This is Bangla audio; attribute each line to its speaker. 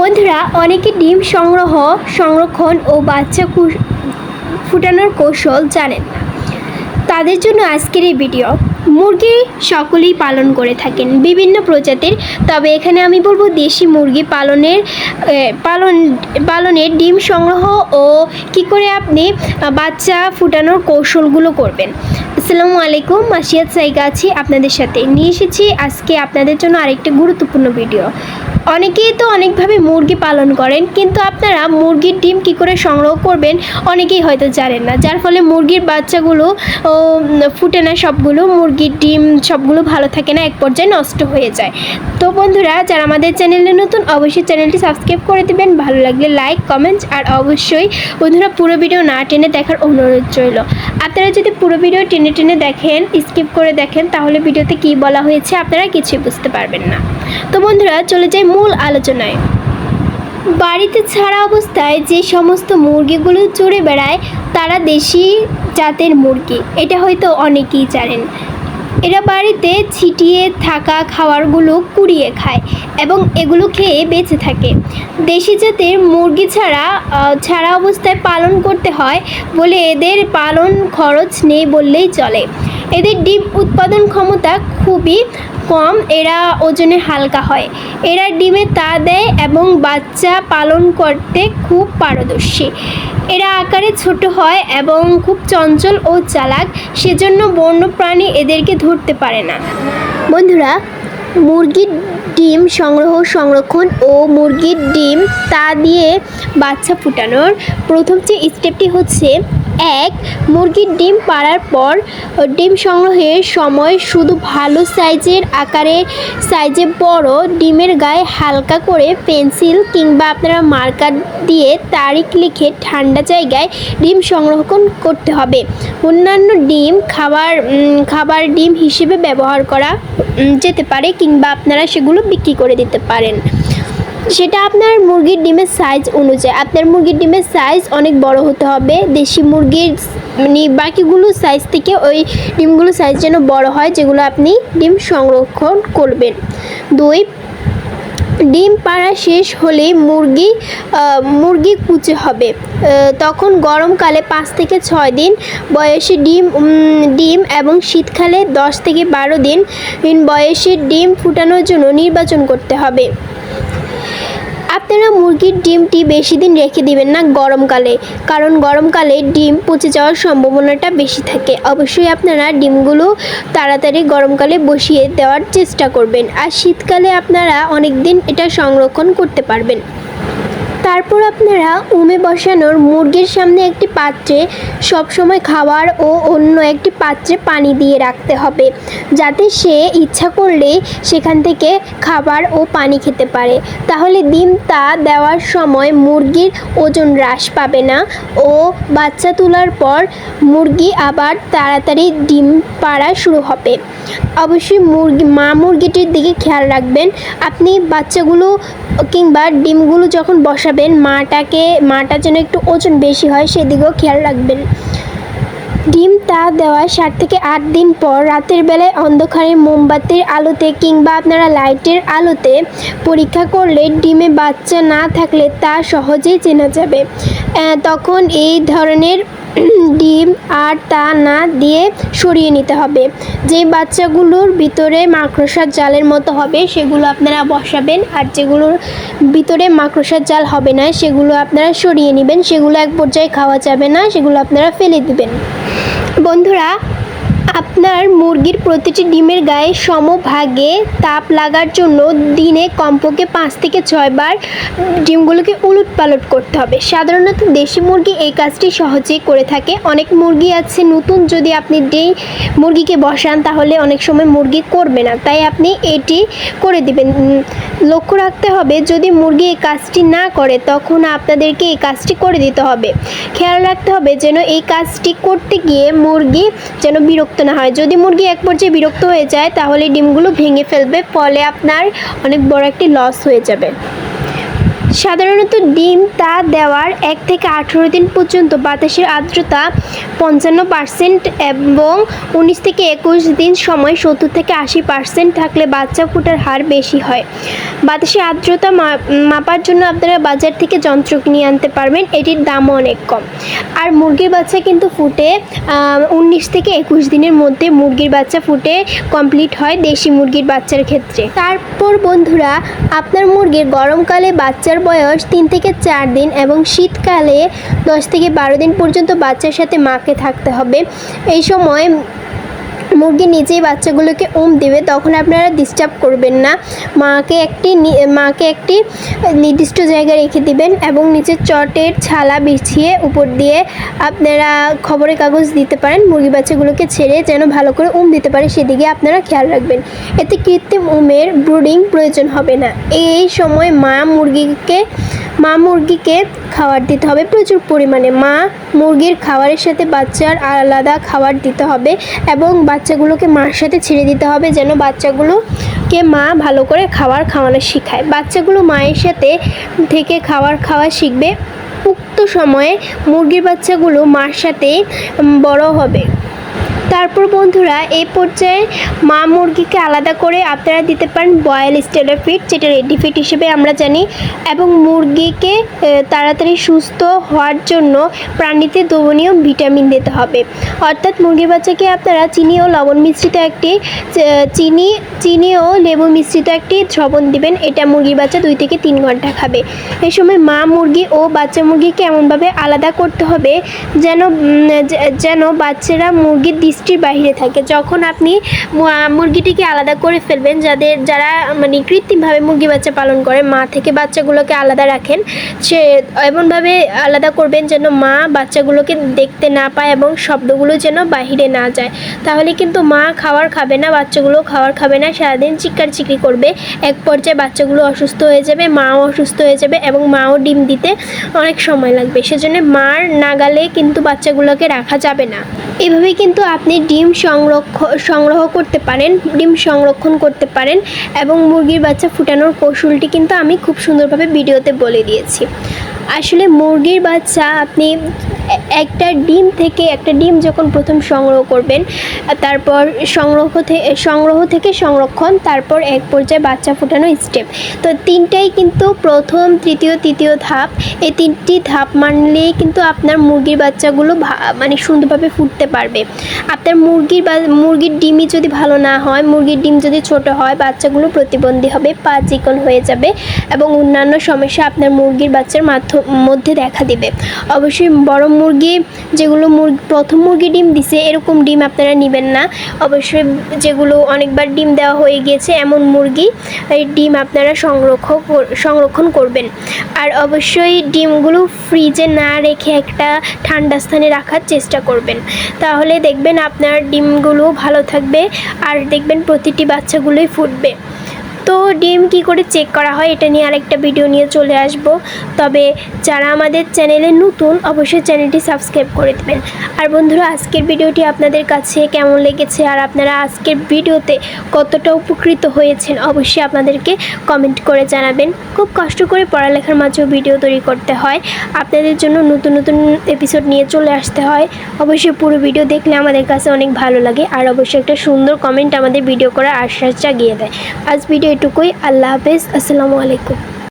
Speaker 1: বন্ধুরা, অনেকে ডিম সংগ্রহ, সংরক্ষণ ও বাচ্চা ফুটানোর কৌশল জানেন তাদের জন্য আজকের এই ভিডিও। মুরগি সকলেই পালন করে থাকেন বিভিন্ন প্রজাতির, তবে এখানে আমি বলব দেশি মুরগি পালনের পালন, পালনের ডিম সংগ্রহ ও কি করে আপনি বাচ্চা ফুটানোর কৌশলগুলো করবেন। আসসালামু আলাইকুম, মাসিয়াত সাইগা আছি আপনাদের সাথে। নিয়ে এসেছি আজকে আপনাদের জন্য আরেকটা গুরুত্বপূর্ণ ভিডিও। অনেকেই তো অনেকভাবে মুরগি পালন করেন, কিন্তু আপনারা মুরগির ডিম কি করে সংগ্রহ করবেন অনেকেই হয়তো জানেন না। যার ফলে মুরগির বাচ্চাগুলো ফুটে না সবগুলো, মুরগির ডিম সবগুলো ভালো থাকে না, এক পর্যায়ে নষ্ট হয়ে যায়। তো বন্ধুরা, যারা আমাদের চ্যানেলে নতুন, অবশ্যই চ্যানেলটি সাবস্ক্রাইব করে দেবেন। ভালো লাগলে লাইক কমেন্টস আর অবশ্যই বন্ধুরা পুরো ভিডিও না টেনে দেখার অনুরোধ রইল। আপনারা যদি পুরো ভিডিও টেনে টেনে দেখেন, স্কিপ করে দেখেন, তাহলে ভিডিওতে কি বলা হয়েছে আপনারা কিছুই বুঝতে পারবেন না। তো বন্ধুরা, চলে যাই মূল আলোচনায়। বাড়িতে ছাড়া অবস্থায় যে সমস্ত মুরগিগুলো চড়ে বেড়ায়, তারা দেশি জাতের মুরগি। এটা হয়তো অনেকেই জানেন। এরা বাড়িতে ছিটিয়ে থাকা খাবারগুলো কুড়িয়ে খায় এবং এগুলো খেয়ে বেঁচে থাকে। দেশি জাতের মুরগি ছাড়া ছাড়া অবস্থায় পালন করতে হয় বলে এদের পালন খরচ নেই বললেই চলে। এদের ডিম উৎপাদন ক্ষমতা খুবই কম, এরা ওজনে হালকা হয়। এরা ডিমে তা দেয় এবং বাচ্চা পালন করতে খুব পারদর্শী। এরা আকারে ছোট হয় এবং খুব চঞ্চল ও চালাক, সেজন্য বন্য প্রাণী এদেরকে ধরতে পারে না। বন্ধুরা, মুরগির ডিম সংগ্রহ, সংরক্ষণ ও মুরগির ডিম তা দিয়ে বাচ্চা ফুটানোর প্রথম যে স্টেপটি হচ্ছে এক, মুরগির ডিম পাড়ার পর, ডিম সংগ্রহের সময় শুধু ভালো সাইজের আকারে, সাইজে বড় ডিমের গায়ে হালকা করে পেন্সিল কিংবা আপনারা মার্কার দিয়ে তারিখ লিখে ঠান্ডা জায়গায় ডিম সংরক্ষণ করতে হবে। অন্যান্য ডিম খাবার খাবার ডিম হিসেবে ব্যবহার করা যেতে পারে কিংবা আপনারা সেগুলো বিক্রি করে দিতে পারেন। সেটা আপনার মুরগির ডিমের সাইজ অনুযায়ী। আপনার মুরগির ডিমের সাইজ অনেক বড় হতে হবে। দেশি মুরগির মানে বাকিগুলো সাইজ থেকে ওই ডিমগুলো সাইজ যেন বড় হয়, যেগুলো আপনি ডিম সংরক্ষণ করবেন। দুই, ডিম পাড়া শেষ হলে মুরগি মুরগি কুচে হবে। তখন গরমকালে পাঁচ থেকে ছয় দিন বয়সে ডিম ডিম এবং শীতকালে দশ থেকে বারো দিন বয়সে ডিম ফুটানোর জন্য নির্বাচন করতে হবে। আপনারা মুরগির ডিমটি বেশি দিন রেখে দিবেন না গরমকালে। কারণ গরমকালে ডিম পচে যাওয়ার সম্ভাবনাটা বেশি থাকে। অবশ্যই আপনারা ডিমগুলো তাড়াতাড়ি গরমকালে বসিয়ে দেওয়ার চেষ্টা করবেন। আর শীতকালে আপনারা অনেক দিন এটা সংরক্ষণ করতে পারবেন। তারপর আপনারা উমে বসানোর মুরগির সামনে একটি পাত্রে সবসময় খাবার ও অন্য একটি পাত্রে পানি দিয়ে রাখতে হবে, যাতে সে ইচ্ছা করলে সেখান থেকে খাবার ও পানি খেতে পারে। তাহলে ডিম তা দেওয়ার সময় মুরগির ওজন হ্রাস পাবে না ও বাচ্চা তোলার পর মুরগি আবার তাড়াতাড়ি ডিম পাড়া শুরু হবে। অবশ্যই মুরগি, মা মুরগিটির দিকে খেয়াল রাখবেন। আপনি বাচ্চাগুলো কিংবা ডিমগুলো যখন বসাবেন মাটাকে মাটা যেন একটু ওজন বেশি হয়, সেদিকেও খেয়াল রাখবেন। ডিম তা দেওয়ার সাত থেকে আট দিন পর রাতের বেলায় অন্ধকারে মোমবাতির আলোতে কিংবা আপনারা লাইটের আলোতে পরীক্ষা করলে ডিমে বাচ্চা না থাকলে তা সহজেই চেনা যাবে। তখন এই ধরনের ডিম আর তা না দিয়ে সরিয়ে নিতে হবে। যে বাচ্চাগুলোর ভিতরে মাকড়সার জালের মতো হবে, সেগুলো আপনারা বসাবেন। আর যেগুলোর ভিতরে মাকড়সার জাল হবে না, সেগুলো আপনারা সরিয়ে নেবেন। সেগুলো এক পর্যায়ে খাওয়া যাবে না, সেগুলো আপনারা ফেলে দিবেন। বন্ধুরা আপনার মুরগির প্রতিটি ডিমের গায়ে সমভাগে তাপ লাগার জন্য দিনে কমপক্ষে পাঁচ থেকে ছয়বার ডিমগুলোকে উলট পালট করতে হবে। সাধারণত দেশি মুরগি এই কাজটি সহজেই করে থাকে। অনেক মুরগি আছে নতুন, যদি আপনি ডে মুরগিকে বসান, তাহলে অনেক সময় মুরগি করবে না। তাই আপনি এটি করে দিবেন। লক্ষ্য রাখতে হবে, যদি মুরগি এই কাজটি না করে, তখন আপনাদেরকে এই কাজটি করে দিতে হবে। খেয়াল রাখতে হবে যেন এই কাজটি করতে গিয়ে মুরগি যেন বিরক্ত না হয়। যদি মুরগি এক পর্যায়ে বিরক্ত হয়ে যায়, তাহলে ডিমগুলো ভেঙে ফেলবে, ফলে আপনার অনেক বড় একটি লস হয়ে যাবে। সাধারণত ডিম, তা দেওয়ার এক থেকে আঠেরো দিন পর্যন্ত বাতাসের আর্দ্রতা পঞ্চান্ন পার্সেন্ট এবং উনিশ থেকে একুশ দিন সময় সত্তর থেকে আশি পার্সেন্ট থাকলে বাচ্চা ফোটার হার বেশি হয়। বাতাসের আর্দ্রতা মাপার জন্য আপনারা বাজার থেকে যন্ত্র কিনে আনতে পারবেন, এটির দামও অনেক কম। আর মুরগির বাচ্চা কিন্তু ফুটে উনিশ থেকে একুশ দিনের মধ্যে মুরগির বাচ্চা ফুটে কমপ্লিট হয় দেশি মুরগির বাচ্চার ক্ষেত্রে। তারপর বন্ধুরা, আপনার মুরগির গরমকালে বাচ্চার বয়স তিন থেকে চার দিন এবং শীতকালে দশ থেকে বারো দিন পর্যন্ত বাচ্চার সাথে মাকে থাকতে হবে। এই সময় মুরগি নিজেই বাচ্চাগুলোকে উম দেবে, তখন আপনারা ডিস্টার্ব করবেন না। মাকে একটি মাকে একটি নির্দিষ্ট জায়গায় রেখে দিবেন এবং নিচে চটের ছালা বিছিয়ে উপর দিয়ে আপনারা খবরের কাগজ দিতে পারেন, মুরগি বাচ্চাগুলোকে ছেড়ে যেন ভালো করে উম দিতে পারে, সেদিকে আপনারা খেয়াল রাখবেন। এতে কৃত্রিম উমের ব্রুডিং প্রয়োজন হবে না। এই সময় মা মুরগিকে মা মুরগিকে খাবার দিতে হবে। প্রচুর পরিমাণে মা মুরগির খাবারের সাথে বাচ্চার আলাদা খাবার দিতে হবে এবং বাচ্চাগুলোকে মার সাথে ছেড়ে দিতে হবে যেন বাচ্চাগুলোকে মা ভালো করে খাবার খাওয়ানো শেখায়। বাচ্চাগুলো মায়ের সাথে থেকে খাবার খাওয়া শিখবে। উক্ত সময়ে মুরগির বাচ্চাগুলো মার সাথে বড় হবে। তারপর বন্ধুরা এই পর্যায়ে মা মুরগিকে আলাদা করে আপনারা দিতে পারেন বয়েল স্টেলার ফিট, যেটা রেডি ফিট হিসেবে আমরা জানি। এবং মুরগিকে তাড়াতাড়ি সুস্থ হওয়ার জন্য প্রাণীতে দ্রবণীয় ভিটামিন দিতে হবে। অর্থাৎ মুরগি বাচ্চাকে আপনারা চিনি ও লবণ মিশ্রিত একটি চিনি চিনি ও লেবু মিশ্রিত একটি দ্রবণ দিবেন। এটা মুরগির বাচ্চা দুই থেকে তিন ঘণ্টা খাবে। এই সময় মা মুরগি ও বাচ্চা মুরগিকে এমনভাবে আলাদা করতে হবে যেন যেন বাচ্চারা মুরগির দৃষ্টির বাইরে থাকে, যখন আপনি মুরগিটিকে আলাদা করে ফেলবেন, যাদের যারা মানে কৃত্রিমভাবে মুরগি বাচ্চা পালন করে, মা থেকে বাচ্চাগুলোকে আলাদা রাখেন, সে এমনভাবে আলাদা করবেন যেন মা বাচ্চাগুলোকে দেখতে না পায় এবং শব্দগুলো যেন বাহিরে না যায়। তাহলে কিন্তু মা খাবার খাবে না, বাচ্চাগুলো খাবার খাবে না, সারাদিন চিকরি করবে, এক পর্যায়ে বাচ্চাগুলো অসুস্থ হয়ে যাবে, মাও অসুস্থ হয়ে যাবে এবং মাও ডিম দিতে অনেক সময় লাগবে। সেজন্য মার নাগালে কিন্তু বাচ্চাগুলোকে রাখা যাবে না। এভাবে কিন্তু আপনি ডিম সংরক্ষণ সংগ্রহ করতে পারেন, ডিম সংরক্ষণ করতে পারেন এবং মুরগির বাচ্চা ফুটানোর কৌশলটি কিন্তু আমি খুব সুন্দরভাবে ভিডিওতে বলে দিয়েছি। আসলে মুরগির বাচ্চা, আপনি একটা ডিম থেকে একটা ডিম যখন প্রথম সংগ্রহ করবেন, তারপর সংগ্রহ থেকে সংগ্রহ থেকে সংরক্ষণ, তারপর এক পর্যায়ে বাচ্চা ফোটানো স্টেপ তো তিনটাই কিন্তু প্রথম, তৃতীয় তৃতীয় ধাপ। এই তিনটি ধাপ মানলেই কিন্তু আপনার মুরগির বাচ্চাগুলো মানে সুন্দরভাবে ফুটতে পারবে। আপনার মুরগির বা, মুরগির ডিমই যদি ভালো না হয়, মুরগির ডিম যদি ছোট হয়, বাচ্চাগুলো প্রতিবন্ধী হবে, পা চিকন হয়ে যাবে এবং অন্যান্য সমস্যা আপনার মুরগির বাচ্চার মাধ্য- মধ্যে দেখা দিবে। অবশ্যই বড় মুরগি যেগুলো মুরগি প্রথম মুরগি ডিম দিছে, এরকম ডিম আপনারা নেবেন না। অবশ্যই যেগুলো অনেকবার ডিম দেওয়া হয়ে গিয়েছে, এমন মুরগি ডিম আপনারা সংরক্ষণ সংরক্ষণ করবেন। আর অবশ্যই ডিমগুলো ফ্রিজে না রেখে একটা ঠান্ডা স্থানে রাখার চেষ্টা করবেন। তাহলে দেখবেন আপনার ডিমগুলো ভালো থাকবে, আর দেখবেন প্রতিটি বাচ্চাগুলোই ফুটবে। তো ডিম কি করে চেক করা হয় এটা নিয়ে আরেকটা ভিডিও নিয়ে চলে আসব। তবে যারা আমাদের চ্যানেলে নতুন, অবশ্যই চ্যানেলটি সাবস্ক্রাইব করে দেবেন। আর বন্ধুরা, আজকের ভিডিওটি আপনাদের কাছে কেমন লেগেছে? আর আপনারা আজকের ভিডিওতে কতটা উপকৃত হয়েছেন? অবশ্যই আপনাদেরকে কমেন্ট করে জানাবেন। খুব কষ্ট করে পড়ালেখার মাঝেও ভিডিও তৈরি করতে হয়। আপনাদের জন্য নতুন নতুন এপিসোড নিয়ে চলে আসতে হয়। অবশ্যই পুরো ভিডিও দেখলে আমাদের কাছে অনেক ভালো লাগে। আর অবশ্যই একটা সুন্দর কমেন্ট আমাদের ভিডিও করার আশ্বাস জাগিয়ে দেয়। আজ ভিডিও এটুকুই। আল্লাহ হাফেজ। আসসালামু আলাইকুম।